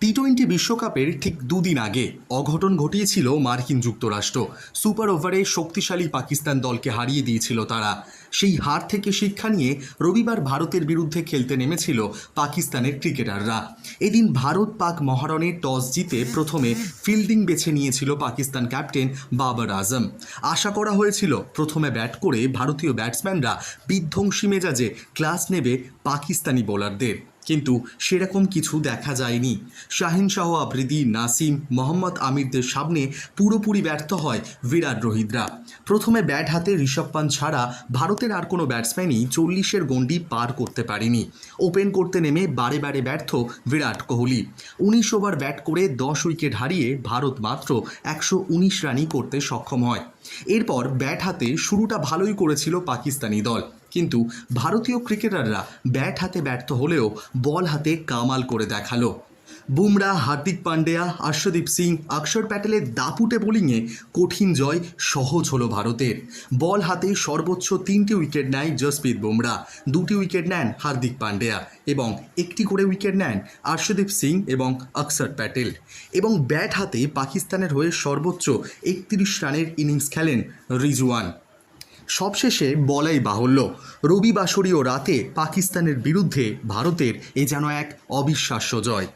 T twenty বিশ্বকাপের ঠিক দুদিন আগে অঘটন ঘটিয়েছিল মার্কিন যুক্তরাষ্ট্র। সুপার ওভারে শক্তিশালী পাকিস্তান দলকে হারিয়ে দিয়েছিল তারা। সেই হার থেকে শিক্ষা নিয়ে রবিবার ভারতের বিরুদ্ধে খেলতে নেমেছিল পাকিস্তানের ক্রিকেটাররা। এদিন ভারত পাক মহারণে টস জিতে প্রথমে ফিল্ডিং বেছে নিয়েছিল পাকিস্তান ক্যাপ্টেন বাবর আজম। আশা করা হয়েছিল প্রথমে ব্যাট করে ভারতীয় ব্যাটসম্যানরা বিধ্বংসী মেজাজে ক্লাস নেবে পাকিস্তানি বোলারদের। কিন্তু সেরকম কিছু দেখা যায়নি। শাহিন শাহ আফ্রিদি নাসিম, মোহাম্মদ আমিরদের সামনে পুরোপুরি ব্যর্থ হয় বিরাট রোহিতরা। প্রথমে ব্যাট হাতে ঋষভ পান ছাড়া ভারতের আর কোনো ব্যাটসম্যানই চল্লিশের গণ্ডি পার করতে পারেনি। ওপেন করতে নেমে বারে বারে ব্যর্থ বিরাট কোহলি। উনিশ ওভার ব্যাট করে দশ উইকেট হারিয়ে ভারত মাত্র একশো উনিশ রানই করতে সক্ষম হয়। এরপর ব্যাট হাতে শুরুটা ভালোই করেছিল পাকিস্তানি দল। কিন্তু ভারতীয় ক্রিকেটাররা ব্যাট হাতে ব্যর্থ হলেও বল হাতে কামাল করে দেখাল। বুমরা হার্দিক পান্ডিয়া আর্শদীপ সিং অক্ষর প্যাটেলের দাপুটে বোলিংয়ে কঠিন জয় সহজ হলো ভারতের। বল হাতে সর্বোচ্চ তিনটি উইকেট নেয় জসপ্রীত বুমরা। দুটি উইকেট নেন হার্দিক পান্ডিয়া এবং একটি করে উইকেট নেন আর্শদীপ সিং এবং অক্ষর প্যাটেল। এবং ব্যাট হাতে পাকিস্তানের হয়ে সর্বোচ্চ একত্রিশ রানের ইনিংস খেলেন রিজওয়ান। সবশেষে বলাই বাহুল্য রবিবাসরীয় রাতে পাকিস্তানের বিরুদ্ধে ভারতের এ যেন এক অবিশ্বাস্য জয়।